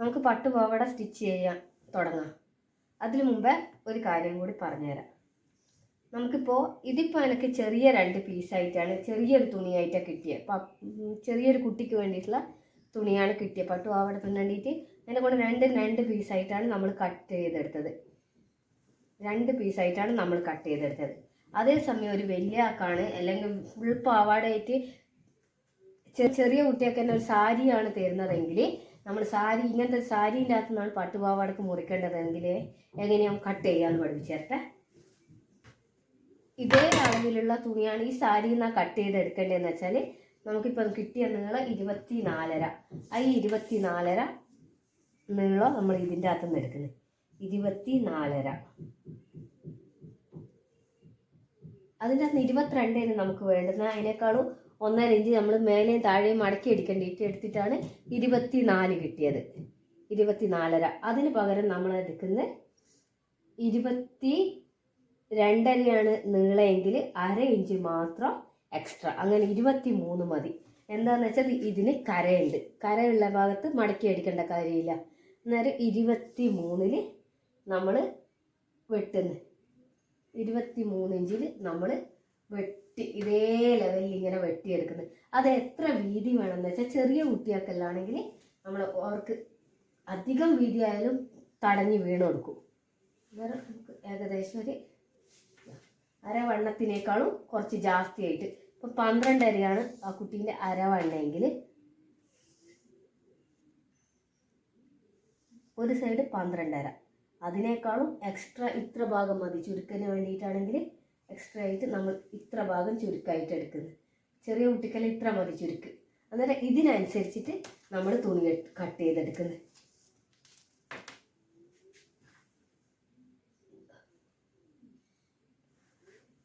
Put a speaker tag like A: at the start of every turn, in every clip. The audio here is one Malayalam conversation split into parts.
A: നമുക്ക് പട്ടുപാവാട സ്റ്റിച്ച് ചെയ്യാൻ തുടങ്ങാം. അതിനു മുമ്പേ ഒരു കാര്യം കൂടി പറഞ്ഞുതരാം. നമുക്കിപ്പോൾ ഇതിപ്പോൾ എനിക്ക് ചെറിയ രണ്ട് പീസായിട്ടാണ് ചെറിയൊരു തുണിയായിട്ടാണ് കിട്ടിയത് അപ്പം ചെറിയൊരു കുട്ടിക്ക് വേണ്ടിയിട്ടുള്ള തുണിയാണ് കിട്ടിയത് പട്ടുപാവാട തുന്നേണ്ടിയിട്ട് അതിനെ കൊണ്ട് രണ്ട് രണ്ട് പീസായിട്ടാണ് നമ്മൾ കട്ട് ചെയ്തെടുത്തത്. രണ്ട് പീസായിട്ടാണ് നമ്മൾ കട്ട് ചെയ്തെടുത്തത്. അതേസമയം ഒരു വലിയ ആക്കാണ് അല്ലെങ്കിൽ ഫുൾ പാവാടയായിട്ട് ചെറിയ കുട്ടിയൊക്കെ തന്നെ ഒരു സാരിയാണ് തരുന്നതെങ്കിൽ നമ്മൾ സാരി ഇങ്ങനത്തെ സാരീന്റെ സാരിന്റെ നമ്മൾ പട്ടുപാവാടക്ക് മുറിക്കേണ്ടതെങ്കിൽ എങ്ങനെയാ കട്ട് ചെയ്യാന്ന് പഠിപ്പിച്ചേരട്ടെ ഇതേ അളവിലുള്ള തുണിയാണ് ഈ സാരിയിൽ നിന്നാണ് കട്ട് ചെയ്ത് എടുക്കേണ്ടതെന്ന് വെച്ചാൽ നമുക്കിപ്പം കിട്ടിയ നീളം ഇരുപത്തി നാലര ആ ഇരുപത്തി നാലര നീളം നമ്മൾ ഇതിന്റെ അകത്തുനിന്ന് എടുക്കുന്നത്. ഇരുപത്തി നാലര അതിന്റെ അകത്ത് ഇരുപത്തിരണ്ടേന് നമുക്ക് വേണ്ടുന്ന അതിനേക്കാളും ഒന്നര ഇഞ്ച് നമ്മൾ മേലെയും താഴെയും മടക്കി എടുക്കേണ്ടിയിട്ട് എടുത്തിട്ടാണ് ഇരുപത്തി നാല് കിട്ടിയത്. ഇരുപത്തി നാലര അതിന് പകരം നമ്മൾ എടുക്കുന്നത് ഇരുപത്തി രണ്ടരയാണ് നീളമെങ്കിൽ അര ഇഞ്ച് മാത്രം എക്സ്ട്രാ അങ്ങനെ ഇരുപത്തി മൂന്ന് മതി. എന്താന്ന് വെച്ചാൽ ഇതിന് കരയുണ്ട്. കരയുള്ള ഭാഗത്ത് മടക്കി അടിക്കേണ്ട കാര്യമില്ല. അന്നേരം ഇരുപത്തി മൂന്നിൽ നമ്മൾ വെട്ടുന്നു. ഇരുപത്തി മൂന്ന് ഇഞ്ചിൽ നമ്മൾ വെട്ടി ഇതേ ലെവലിൽ ഇങ്ങനെ വെട്ടിയെടുക്കുന്നത്. അത് എത്ര വീതി വേണമെന്ന് വെച്ചാൽ ചെറിയ കുട്ടികൾക്കെല്ലാണെങ്കിൽ നമ്മൾ അവർക്ക് അധികം വീതി ആയാലും തടഞ്ഞ് വീണ് കൊടുക്കും. അന്നേരം നമുക്ക് ഏകദേശം ഒരു അരവണ്ണത്തിനേക്കാളും കുറച്ച് ജാസ്തിയായിട്ട്. ഇപ്പം പന്ത്രണ്ടരയാണ് ആ കുട്ടീന്റെ അരവണ്ണമെങ്കിൽ ഒരു സൈഡ് പന്ത്രണ്ടര. അതിനേക്കാളും എക്സ്ട്രാ ഇത്ര ഭാഗം മതി. ചുരുക്കന് വേണ്ടിയിട്ടാണെങ്കിൽ എക്സ്ട്രാ ആയിട്ട് നമ്മൾ ഇത്ര ഭാഗം ചുരുക്കായിട്ട് എടുക്കുന്നത്. ചെറിയ കുട്ടിക്കെല്ലാം ഇത്ര മതി ചുരുക്ക്. അന്നേരം ഇതിനനുസരിച്ചിട്ട് നമ്മൾ തുണി കട്ട് ചെയ്തെടുക്കുന്നത്.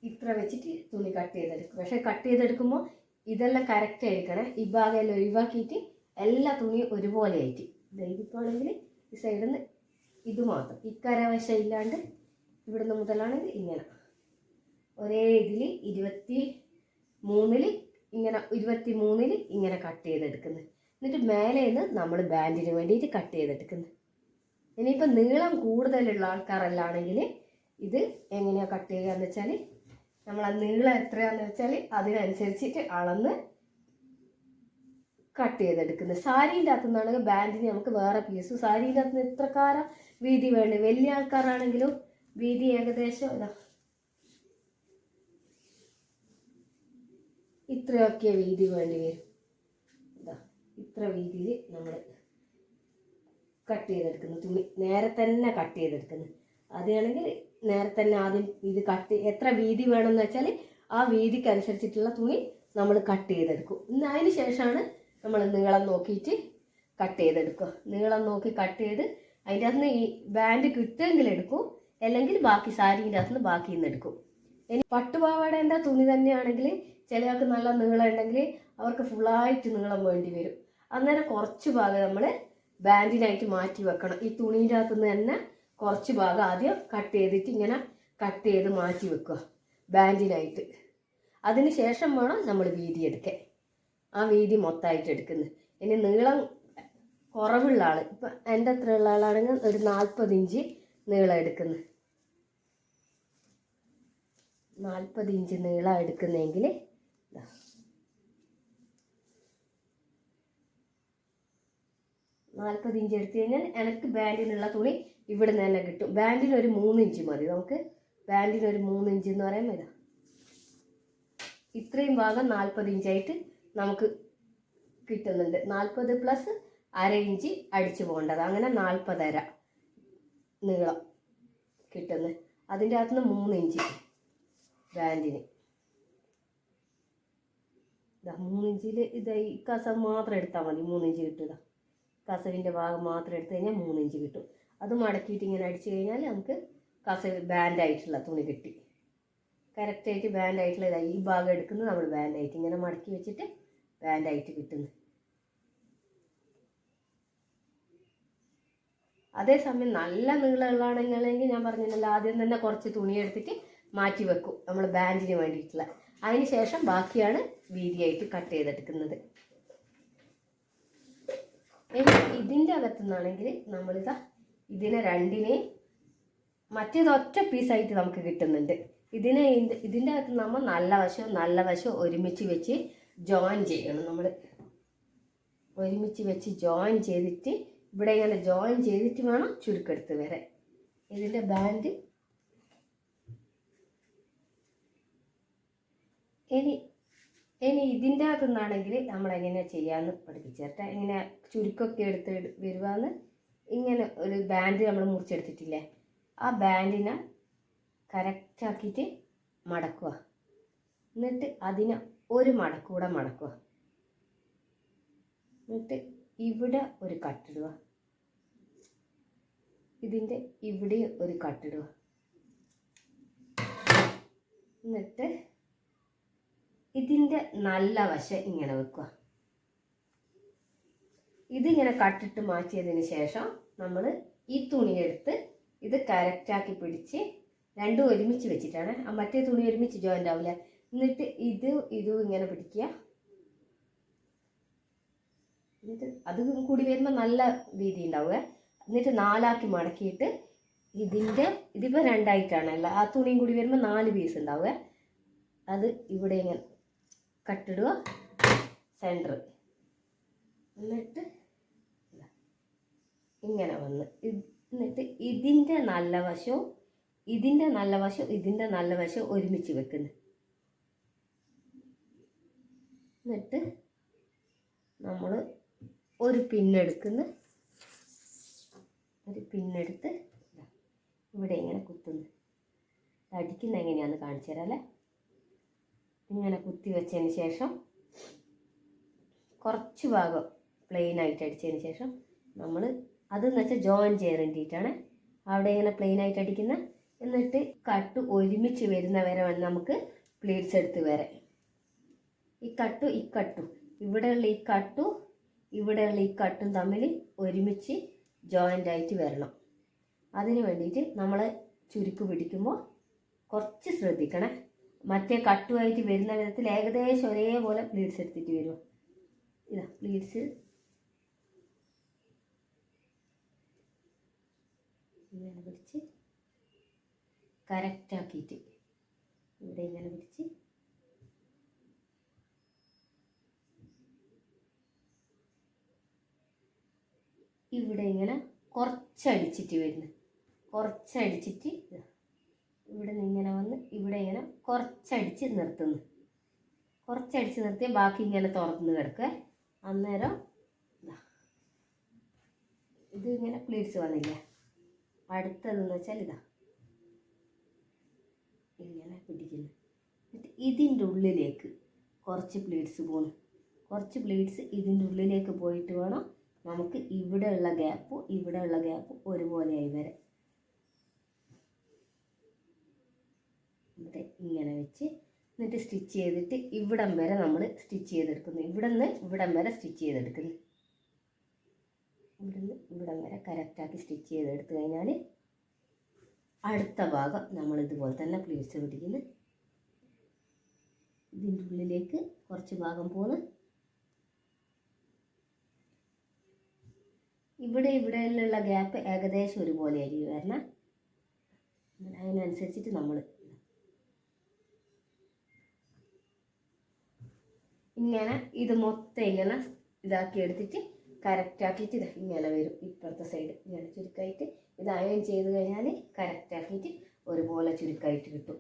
A: ഇത്ര വെച്ചിട്ട് തുണി കട്ട് ചെയ്തെടുക്കും. പക്ഷേ കട്ട് ചെയ്തെടുക്കുമ്പോൾ ഇതെല്ലാം കറക്റ്റ് ആയിരിക്കണേ. ഈ ഭാഗം എല്ലാം ഒഴിവാക്കിയിട്ട് എല്ലാ തുണിയും ഒരുപോലെ ആയിട്ട്. ദൈവിക്കുവാണെങ്കിൽ ഈ സൈഡിൽ നിന്ന് ഇത് മാത്രം. ഇക്കര വശം ഇല്ലാണ്ട് ഇവിടുന്ന് മുതലാണെങ്കിൽ ഇങ്ങനെ. ഒരേ ഇതിൽ ഇരുപത്തി മൂന്നിൽ ഇങ്ങനെ ഇരുപത്തി മൂന്നിൽ ഇങ്ങനെ കട്ട് ചെയ്തെടുക്കുന്നത് എന്നിട്ട് മേലെ നിന്ന് നമ്മൾ ബാൻഡിന് വേണ്ടിയിട്ട് കട്ട് ചെയ്തെടുക്കുന്നത് ഇനിയിപ്പോൾ നീളം കൂടുതലുള്ള ആൾക്കാരെല്ലാണെങ്കിൽ ഇത് എങ്ങനെയാണ് കട്ട് ചെയ്യുക എന്ന് വെച്ചാൽ നമ്മൾ ആ നീളം എത്രയാണെന്ന് വെച്ചാൽ അതിനനുസരിച്ചിട്ട് അളന്ന് കട്ട് ചെയ്തെടുക്കുന്നത് സാരീന്റെ അകത്തു നിന്നാണെങ്കിൽ ബാൻഡിന് നമുക്ക് വേറെ പീസ് സാരീന്റെ അകത്ത് നിന്ന് വീതി വേണ്ട? വലിയ ആൾക്കാരാണെങ്കിലും വീതി ഏകദേശം ഇതാ ഇത്രയൊക്കെ വീതി വേണ്ടി വരും. ഇതാ ഇത്ര വീതിയിൽ നമ്മൾ കട്ട് ചെയ്തെടുക്കുന്നു. തുണി നേരെ തന്നെ കട്ട് ചെയ്തെടുക്കുന്നു. അതാണെങ്കിൽ നേരെ തന്നെ ആദ്യം ഇത് കട്ട് എത്ര വീതി വേണമെന്ന് വെച്ചാൽ ആ വീതിക്ക് അനുസരിച്ചിട്ടുള്ള തുണി നമ്മൾ കട്ട് ചെയ്തെടുക്കും. ഇന്ന് അതിന് ശേഷമാണ് നമ്മൾ നീളം നോക്കിയിട്ട് കട്ട് ചെയ്തെടുക്കുക. നീളം നോക്കി കട്ട് ചെയ്ത് അതിന്റെ അകത്ത് ഈ ബാൻഡ് കിട്ടുമെങ്കിൽ എടുക്കും. അല്ലെങ്കിൽ ബാക്കി സാരീന്റെ അകത്ത് നിന്ന് ബാക്കിയിൽ നിന്ന് എടുക്കും. ഇനി പട്ടുപാവാടേന്റെ തുണി തന്നെയാണെങ്കിൽ ചിലർക്ക് നല്ല നീളം ഉണ്ടെങ്കിൽ അവർക്ക് ഫുള്ളായിട്ട് നീളം വേണ്ടി വരും. അന്നേരം കുറച്ച് ഭാഗം നമ്മൾ ബാൻഡിനായിട്ട് മാറ്റി വെക്കണം. ഈ തുണീന്റെ അകത്ത് നിന്ന് തന്നെ കുറച്ച് ഭാഗം ആദ്യം കട്ട് ചെയ്തിട്ട് ഇങ്ങനെ കട്ട് ചെയ്ത് മാറ്റി വെക്കുക. ബാൻഡിനായിട്ട് അതിന് ശേഷം വേണം നമ്മൾ വീതി എടുക്കാൻ. ആ വീതി മൊത്തമായിട്ട് എടുക്കുന്നത്. ഇനി നീളം കുറവുള്ള ആൾ ഇപ്പം എന്റെ അത്ര ഉള്ള ആളാണെങ്കിൽ ഒരു നാൽപ്പത് ഇഞ്ച് നീളം എടുക്കുന്നത്. നാൽപ്പത് ഇഞ്ച് നീളം എടുക്കുന്നെങ്കിൽ നാൽപ്പത് ഇഞ്ച് എടുത്തു കഴിഞ്ഞാൽ എനിക്ക് ബാൻഡിനുള്ള തുണി ഇവിടെ നിന്ന് തന്നെ കിട്ടും. ബാൻഡിന് ഒരു മൂന്ന് ഇഞ്ച് മതി. നമുക്ക് ബാൻഡിന് ഒരു മൂന്ന് ഇഞ്ച് എന്ന് പറയുമ്പോൾ ഇതാ ഇത്രയും ഭാഗം നാൽപ്പത് ഇഞ്ചായിട്ട് നമുക്ക് കിട്ടുന്നുണ്ട്. നാൽപ്പത് പ്ലസ് അര ഇഞ്ച് അടിച്ചു പോകേണ്ടത്. അങ്ങനെ നാൽപ്പതര നീളം കിട്ടുന്നത്. അതിന്റെ അകത്തുനിന്ന് മൂന്ന് ഇഞ്ച് ബാൻഡിന്. ഇതാ മൂന്നിഞ്ചിൽ ഇതായി കസവ് മാത്രം എടുത്താൽ മതി മൂന്നിഞ്ച് കിട്ടുക. കസവിന്റെ ഭാഗം മാത്രം എടുത്തു കഴിഞ്ഞാൽ മൂന്നിഞ്ച് കിട്ടും. അത് മടക്കിയിട്ട് ഇങ്ങനെ അടിച്ചു കഴിഞ്ഞാൽ നമുക്ക് കസവ് ബാൻഡായിട്ടുള്ള തുണി കിട്ടി. കറക്റ്റായിട്ട് ബാൻഡായിട്ടുള്ള ഇതായി ഈ ഭാഗം എടുക്കുന്നത് നമ്മൾ ബാൻഡായിട്ട് ഇങ്ങനെ മടക്കി വെച്ചിട്ട് ബാൻഡായിട്ട് കിട്ടുന്നു. അതേസമയം നല്ല നീളമുള്ളതാണെങ്കിൽ ഞാൻ പറഞ്ഞില്ലല്ലോ ആദ്യം തന്നെ കുറച്ച് തുണി എടുത്തിട്ട് മാറ്റി വെക്കും. നമ്മൾ ബാൻഡിന് വേണ്ടിയിട്ടുള്ള. അതിന് ശേഷം ബാക്കിയാണ് വീതിയായിട്ട് കട്ട് ചെയ്തെടുക്കുന്നത്. ഇനി ഇതിന്റെ അകത്തുനിന്നാണെങ്കിൽ നമ്മളിതാ ഇതിനെ രണ്ടിനെയും മറ്റേത് ഒറ്റ പീസായിട്ട് നമുക്ക് കിട്ടുന്നുണ്ട്. ഇതിനെ ഇതിന്റെ അകത്ത് നമ്മൾ നല്ല വശവും നല്ല വശവും ഒരുമിച്ച് വെച്ച് ജോയിൻ ചെയ്യണം നമ്മൾ ഒരുമിച്ച് വെച്ച് ജോയിൻ ചെയ്തിട്ട് ഇവിടെ ഇങ്ങനെ ജോയിൻ ചെയ്തിട്ട് വേണം ചുരുക്കെടുത്ത് വരെ. ഇതിന്റെ ബാൻഡ് ഇനി ഇനി ഇതിന്റെ അകത്തു നിന്നാണെങ്കിൽ നമ്മൾ എങ്ങനെയാണ് ചെയ്യാമെന്ന് പഠിപ്പിച്ചേരട്ടെ ഇങ്ങനെ ചുരുക്കൊക്കെ എടുത്ത് വരുവാന്ന് ഇങ്ങനെ ഒരു ബാൻഡ് നമ്മൾ മുറിച്ചെടുത്തിട്ടില്ലേ? ആ ബാൻഡിനെ കറക്റ്റാക്കിയിട്ട് മടക്കുക. എന്നിട്ട് അതിനെ ഒരു മടക്കൂടെ മടക്കുക. എന്നിട്ട് ഇവിടെ ഒരു കട്ടിടുക ഇതിന്റെ ഇവിടെ ഒരു കട്ടിടുക എന്നിട്ട് ഇതിന്റെ നല്ല വശം ഇങ്ങനെ വെക്കുക. ഇതിങ്ങനെ കട്ടിട്ട് മാറ്റിയതിന് ശേഷം നമ്മൾ ഈ തുണി എടുത്ത് ഇത് കറക്റ്റാക്കി പിടിച്ച് രണ്ടും ഒരുമിച്ച് വെച്ചിട്ടാണ്. ആ മറ്റേ തുണി ഒരുമിച്ച് ജോയിന്റ് ആവില്ല എന്നിട്ട് ഇത് ഇതും ഇങ്ങനെ പിടിക്കുക. എന്നിട്ട് അത് കൂടി വരുമ്പോൾ നല്ല വീതി ഉണ്ടാവുക. എന്നിട്ട് നാലാക്കി മടക്കിയിട്ട് ഇതിന്റെ ഇതിപ്പോൾ രണ്ടായിട്ടാണല്ല. ആ തുണിയും കൂടി വരുമ്പോൾ നാല് പീസ് ഉണ്ടാവുക. അത് ഇവിടെ ഇങ്ങനെ കട്ടിടുക. സെന്റർ എന്നിട്ട് ഇങ്ങനെ വന്ന്. എന്നിട്ട് ഇതിന്റെ നല്ല വശവും ഇതിന്റെ നല്ല വശവും ഇതിന്റെ നല്ല വശവും ഒരുമിച്ച് വെക്കുന്നു. എന്നിട്ട് നമ്മൾ ഒരു പിന്നെടുക്കുന്ന ഒരു പിന്നെടുത്ത് ഇവിടെ ഇങ്ങനെ കുത്തുന്നു. അടിക്കുന്ന എങ്ങനെയാണെന്ന് കാണിച്ചു തരാം അല്ലേ? ഇങ്ങനെ കുത്തി വെച്ചതിന് ശേഷം കുറച്ച് ഭാഗം പ്ലെയിൻ ആയിട്ട് അടിച്ചതിന് ശേഷം നമ്മൾ അതെന്ന് വെച്ചാൽ ജോയിൻ ചെയ്യാൻ വേണ്ടിയിട്ടാണ് അവിടെ ഇങ്ങനെ പ്ലെയിൻ ആയിട്ട് അടിക്കുന്ന. എന്നിട്ട് കട്ട് ഒരുമിച്ച് വരുന്ന വരെ നമുക്ക് പ്ലീറ്റ്സ് എടുത്ത് വരെ. ഈ കട്ടു ഈ കട്ടു. ഇവിടെയുള്ള ഈ കട്ടു ഇവിടെയുള്ള ഈ കട്ടും തമ്മിൽ ഒരുമിച്ച് ജോയിന്റ് ആയിട്ട് വരണം. അതിന് വേണ്ടിയിട്ട് നമ്മൾ ചുരുക്ക് പിടിക്കുമ്പോൾ കുറച്ച് ശ്രദ്ധിക്കണേ. മറ്റേ കട്ടുമായിട്ട് വരുന്ന വിധത്തിൽ ഏകദേശം ഒരേപോലെ പ്ലീറ്റ്സ് എടുത്തിട്ട് വരും ഇതാ പ്ലീറ്റ്സ് ഇങ്ങനെ പിടിച്ച് കറക്റ്റാക്കിയിട്ട് ഇവിടെ ഇങ്ങനെ പിടിച്ച് ഇവിടെ ഇങ്ങനെ കുറച്ചടിച്ചിട്ട് വരുന്നു. കുറച്ചടിച്ചിട്ട് ഇവിടെ നിന്ന് ഇങ്ങനെ വന്ന് ഇവിടെ കുറച്ചടിച്ച് നിർത്തുന്നു. കുറച്ചടിച്ച് നിർത്തി ബാക്കി ഇങ്ങനെ തുറന്ന് കിടക്കുക അന്നേരം ഇതാ ഇങ്ങനെ പ്ലീറ്റ്സ് വന്നില്ല? അടുത്തതെന്ന് വെച്ചാൽ ഇതാ. ഇങ്ങനെ പിടിക്കുന്നു. എന്നിട്ട് ഇതിന്റെ ഉള്ളിലേക്ക് കുറച്ച് പ്ലീറ്റ്സ് പോകുന്നു കുറച്ച് പ്ലീറ്റ്സ് ഇതിന്റെ ഉള്ളിലേക്ക് പോയിട്ട് വേണം നമുക്ക് ഇവിടെയുള്ള ഗ്യാപ്പും ഇവിടെയുള്ള ഗ്യാപ്പും ഒരുപോലെയായി വരാൻ. ഇവിടെ ഇങ്ങനെ വെച്ച് എന്നിട്ട് സ്റ്റിച്ച് ചെയ്തിട്ട് ഇവിടം വരെ നമ്മൾ സ്റ്റിച്ച് ചെയ്തെടുക്കുന്നു. ഇവിടെ നിന്ന് ഇവിടം വരെ സ്റ്റിച്ച് ചെയ്തെടുക്കുന്നു. ഇവിടുന്ന് ഇവിടം വരെ കറക്റ്റാക്കി സ്റ്റിച്ച് ചെയ്തെടുത്ത് കഴിഞ്ഞാൽ അടുത്ത ഭാഗം നമ്മൾ ഇതുപോലെ തന്നെ പ്ലീറ്റ്സ് പിടിക്കുന്നു. ഇതിന്റെ ഉള്ളിലേക്ക് കുറച്ച് ഭാഗം പോന്ന്. ഇവിടെ ഇവിടെയുള്ള ഗ്യാപ്പ് ഏകദേശം ഒരുപോലെ ആയിരിക്കും വരണം. അതിനനുസരിച്ചിട്ട് നമ്മൾ ഇങ്ങനെ ഇത് മൊത്തം ഇങ്ങനെ ഇതാക്കി എടുത്തിട്ട് കറക്റ്റ് ആക്കിയിട്ട് ഇതാ ഇങ്ങനെ വരും. ഇപ്പുറത്തെ സൈഡ് ഇങ്ങനെ ചുരുക്കായിട്ട് ഇത് അയൺ ചെയ്ത് കഴിഞ്ഞാൽ കറക്റ്റ് ആക്കിയിട്ട് ഒരുപോലെ ചുരുക്കായിട്ട് കിട്ടും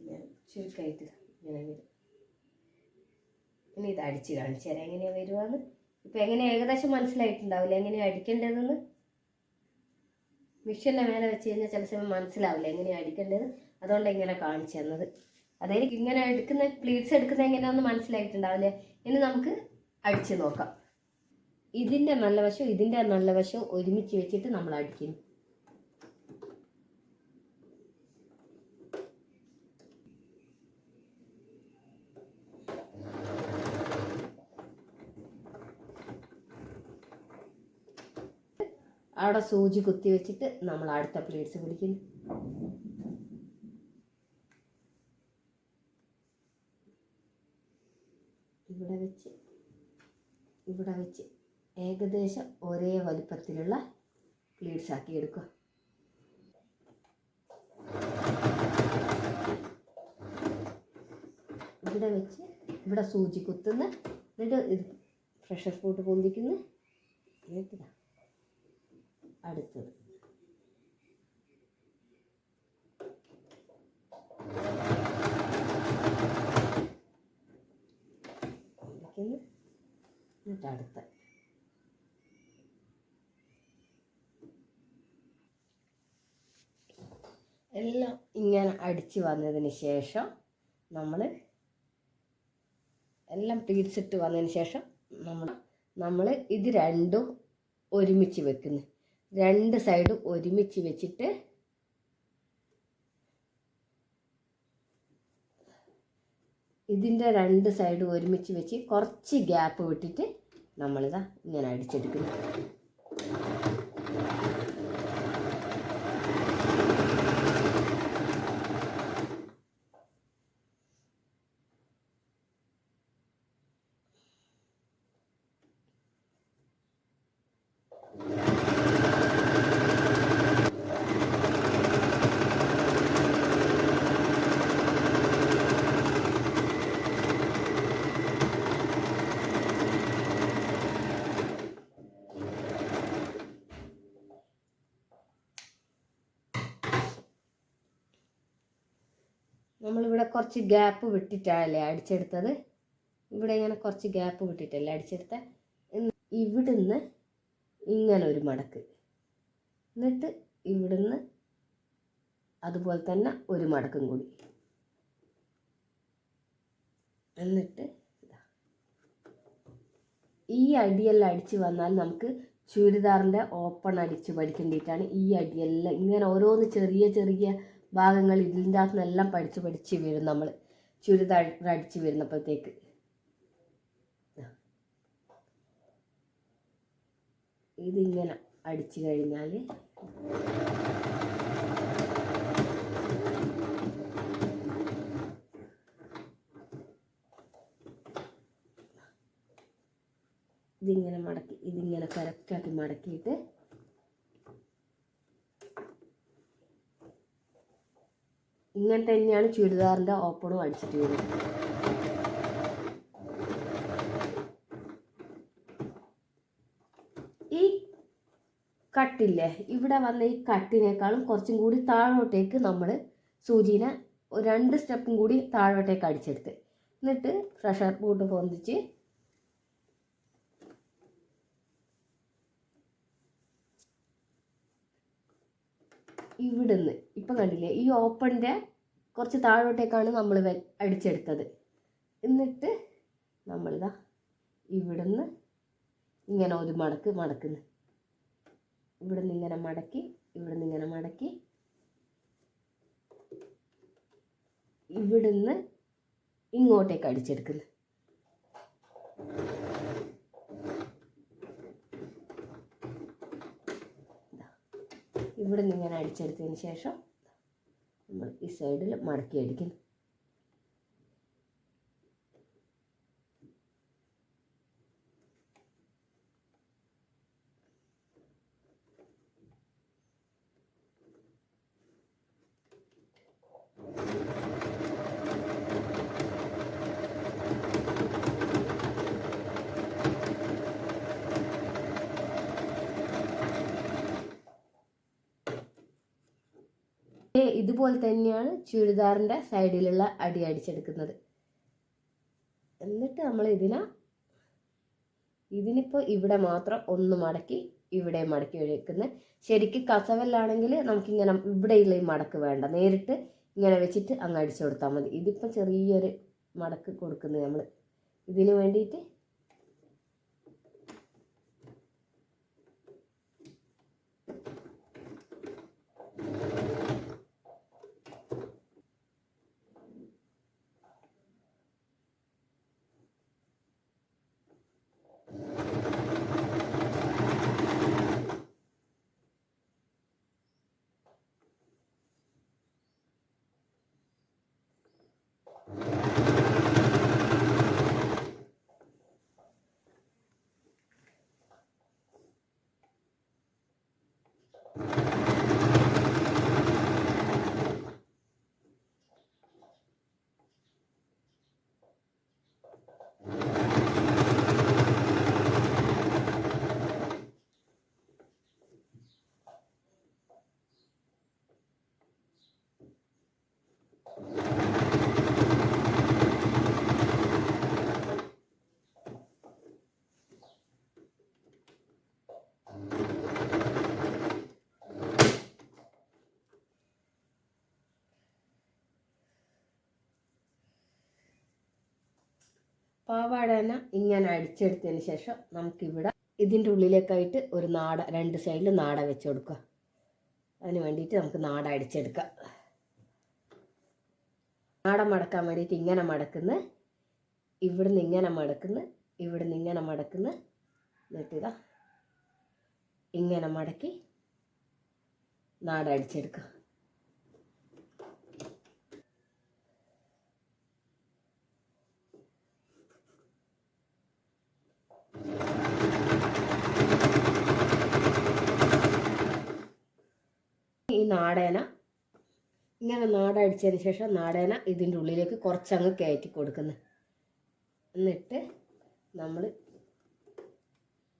A: ഇങ്ങനെ ചുരുക്കായിട്ട് ഇങ്ങനെ വരും. ഇനി ഇത് അടിച്ച് കാണിച്ചു തരാം. എങ്ങനെയാണ് വരുവാന്ന്? ഇപ്പം എങ്ങനെ ഏകദേശം മനസ്സിലായിട്ടുണ്ടാവില്ല? എങ്ങനെയാണ് അടിക്കേണ്ടതെന്ന്? മിഷീന്റെ മേലെ വെച്ച് കഴിഞ്ഞാൽ ചില സമയം മനസ്സിലാവില്ല എങ്ങനെയാണ് അടിക്കേണ്ടത്? അതുകൊണ്ട് ഇങ്ങനെ കാണിച്ചു തന്നത്. അതായത് ഇങ്ങനെ എടുക്കുന്ന പ്ലീറ്റ്സ് എടുക്കുന്ന എങ്ങനെയാണെന്ന് മനസ്സിലായിട്ടുണ്ടാവില്ലേ? ഇനി നമുക്ക് അടിച്ച് നോക്കാം. ഇതിന്റെ നല്ല വശവും ഇതിന്റെ നല്ല വശവും ഒരുമിച്ച് വെച്ചിട്ട് നമ്മൾ അടിക്കുന്നു. അവിടെ സൂചി കുത്തി വെച്ചിട്ട് നമ്മൾ അടുത്ത പ്ലേറ്റ്സ് പിടിക്കുന്നു ഇവിടെ വെച്ച് ഇവിടെ വെച്ച് ഏകദേശം ഒരേ വലിപ്പത്തിലുള്ള പ്ലേറ്റ്സ് ആക്കി എടുക്കുക. ഇവിടെ വെച്ച് ഇവിടെ സൂചി കുത്തുന്ന. എന്നിട്ട് ഇത് പ്രഷർ ഫുഡ് പൊന്തിക്കുന്നു. എന്നിട്ട് അടുത്തത്. അടുത്ത. എല്ലാം ഇങ്ങനെ അടിച്ച് വന്നതിന് ശേഷം നമ്മൾ എല്ലാം പിരിച്ചിട്ട് വന്നതിന് ശേഷം നമ്മൾ നമ്മൾ ഇത് രണ്ടും ഒരുമിച്ച് വെക്കുന്നു. രണ്ട് സൈഡും ഒരുമിച്ച് വെച്ചിട്ട് ഇതിന്റെ രണ്ട് സൈഡും ഒരുമിച്ച് വെച്ച് കുറച്ച് ഗ്യാപ്പ് വിട്ടിട്ട് നമ്മളിതാ ഇങ്ങനെ അടിച്ചെടുക്കുന്നു. നമ്മളിവിടെ കുറച്ച് ഗ്യാപ്പ് വിട്ടിട്ടല്ലേ അടിച്ചെടുത്തത്? ഇവിടെ ഇങ്ങനെ കുറച്ച് ഗ്യാപ്പ് വിട്ടിട്ടല്ലേ അടിച്ചെടുത്ത? ഇവിടുന്ന് ഇങ്ങനെ ഒരു മടക്ക്. എന്നിട്ട് ഇവിടുന്ന് അതുപോലെ തന്നെ ഒരു മടക്കും കൂടി. എന്നിട്ട്. ഈ അടിയെല്ലാം അടിച്ച് വന്നാൽ നമുക്ക് ചുരിദാറിന്റെ ഓപ്പൺ അടിച്ച് പഠിക്കേണ്ടിയിട്ടാണ് ഈ അടിയെല്ലാം ഇങ്ങനെ ഓരോന്ന് ചെറിയ ചെറിയ ഭാഗങ്ങൾ ഇതിന്റെ അകത്ത് നിന്നെല്ലാം പഠിച്ച് പഠിച്ച് വരും നമ്മൾ. ചുരിദാർ വരുന്നപ്പോഴത്തേക്ക് ഇതിങ്ങനെ അടിച്ചു കഴിഞ്ഞാൽ ഇതിങ്ങനെ മടക്കി ഇതിങ്ങനെ കറക്റ്റാക്കി മടക്കിയിട്ട് ഇങ്ങനെ തന്നെയാണ് ചുരിദാറിന്റെ ഓപ്പണും അടിച്ചിട്ട് വരുന്നത്. ഈ കട്ടില്ലേ ഇവിടെ വന്ന ഈ കട്ടിനേക്കാളും കുറച്ചും കൂടി താഴോട്ടേക്ക് നമ്മൾ സൂചിനെ രണ്ട് സ്റ്റെപ്പും കൂടി താഴോട്ടേക്ക് അടിച്ചെടുത്ത്. എന്നിട്ട് പ്രഷർ ബോട്ട് പൊന്തിച്ച് ഇവിടുന്ന്. ഇപ്പം കണ്ടില്ലേ ഈ ഓപ്പണിന്റെ കുറച്ച് താഴോട്ടേക്കാണ് നമ്മൾ അടിച്ചെടുത്തത്. എന്നിട്ട് നമ്മളിതാ ഇവിടുന്ന് ഇങ്ങനെ ഒരു മടക്ക് മടക്കുന്നു. ഇവിടുന്ന് ഇങ്ങനെ മടക്കി ഇവിടുന്ന് ഇങ്ങനെ മടക്കി. ഇവിടുന്ന് ഇങ്ങോട്ടേക്ക് അടിച്ചെടുക്കുന്നു. ഇവിടെ നിന്ന് ഇങ്ങനെ അടിച്ചെടുത്തതിന് ശേഷം നമ്മൾ ഈ സൈഡിൽ മടക്കി അടിക്കുന്നു. ഏ, ഇതുപോലെ തന്നെയാണ് ചുരിദാറിന്റെ സൈഡിലുള്ള അടി അടിച്ചെടുക്കുന്നത്. എന്നിട്ട് നമ്മൾ ഇതിനെ ഇതിനിപ്പോൾ ഇവിടെ മാത്രം ഒന്ന് മടക്കി ഇവിടെ മടക്കി വെക്കുന്നത് ശരിക്കും കസവല്ലാണെങ്കിൽ നമുക്കിങ്ങനെ ഇവിടെയുള്ള ഈ മടക്ക് വേണ്ട. നേരിട്ട് ഇങ്ങനെ വെച്ചിട്ട് അങ്ങ് അടിച്ചു കൊടുത്താൽ മതി. ഇതിപ്പോൾ ചെറിയൊരു മടക്ക് കൊടുക്കുന്നത് നമ്മൾ. ഇതിന് വേണ്ടിയിട്ട് പാവാടന ഇങ്ങനെ അടിച്ചെടുത്തതിന് ശേഷം നമുക്കിവിടെ ഇതിന്റെ ഉള്ളിലേക്കായിട്ട് ഒരു നാട രണ്ട് സൈഡിൽ നാട വെച്ച് കൊടുക്കുക. അതിന് വേണ്ടിയിട്ട് നമുക്ക് നാട അടിച്ചെടുക്കാം. നാട മടക്കാൻ വേണ്ടിയിട്ട് ഇങ്ങനെ മടക്കുന്ന. ഇവിടുന്ന് ഇങ്ങനെ മടക്കുന്ന. ഇവിടുന്ന് ഇങ്ങനെ മടക്കുന്ന. എന്നിട്ടിതാ ഇങ്ങനെ മടക്കി നാട അടിച്ചെടുക്കുക. ഈ നാടേന ഇങ്ങനെ നാടടിച്ചതിന് ശേഷം നാടേന ഇതിന്റെ ഉള്ളിലേക്ക് കുറച്ചങ്ങ് കയറ്റി കൊടുക്കുന്നു. എന്നിട്ട് നമ്മൾ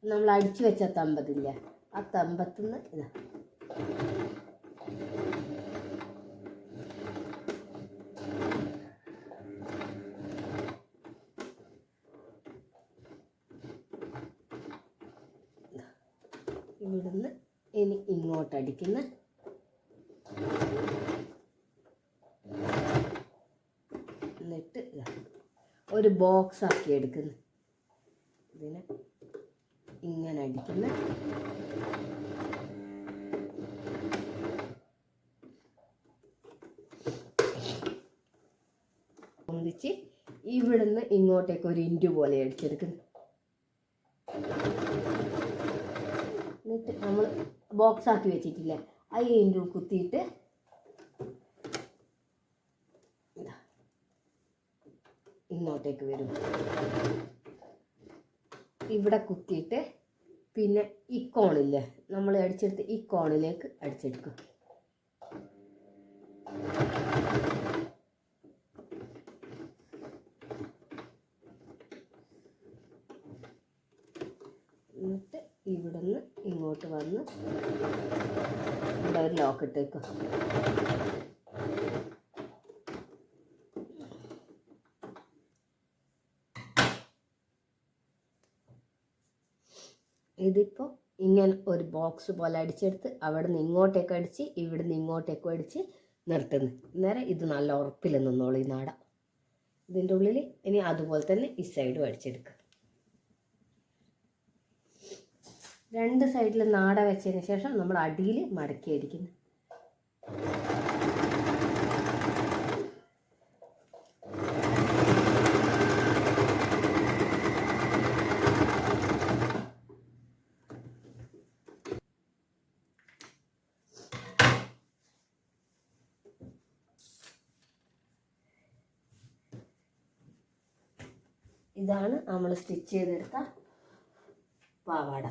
A: നമ്മൾ അടിച്ചു വെച്ച തമ്പത്തില്ല ആ തമ്പത്തുനിന്ന് ഇതാ ഇവിടുന്ന് ഇനി അടിക്കുന്ന എന്നിട്ട് ഒരു ബോക്സ് ആക്കി എടുക്കുന്നു. ഇതിനെ ഇങ്ങനെ അടിക്കുന്ന. ഒന്നിച്ച് ഇവിടുന്ന് ഇങ്ങോട്ടേക്ക് ഒരു ഇന്റു പോലെ അടിച്ചെടുക്കുന്നു. എന്നിട്ട് നമ്മൾ ബോക്സ് ആക്കി വെച്ചിട്ടില്ലേ? അതിന്റെ കുത്തിയിട്ട് ഇങ്ങോട്ടേക്ക് വരും. ഇവിടെ കുത്തിയിട്ട് പിന്നെ ഈ കോണില്ലേ? നമ്മൾ അടിച്ചെടുത്ത് ഈ കോണിലേക്ക് അടിച്ചെടുക്കും. എന്നിട്ട് ഇവിടുന്ന് ഇങ്ങോട്ട് വന്ന് ഇവിടെ ഒരു ലോക്ക് ഇട്ടേക്കും. ഇതിപ്പോൾ ഇങ്ങനെ ഒരു ബോക്സ് പോലെ അടിച്ചെടുത്ത് അവിടെ നിന്ന് ഇങ്ങോട്ടേക്ക് അടിച്ച് ഇവിടെ നിന്ന് ഇങ്ങോട്ടേക്ക് അടിച്ച് നിർത്തുന്നു. അന്നേരം ഇത് നല്ല ഉറപ്പിൽ നിന്നോളൂ ഈ നാട ഇതിന്റെ ഉള്ളിൽ ഇനി അതുപോലെ തന്നെ ഈ സൈഡും അടിച്ചെടുക്കുക രണ്ട് സൈഡിൽ നാട വെച്ചതിന് ശേഷം നമ്മൾ അടിയിൽ മടക്കി അടിക്കുന്നു ഇതാണ് നമ്മൾ സ്റ്റിച്ച് ചെയ്തെടുത്ത പാവാട.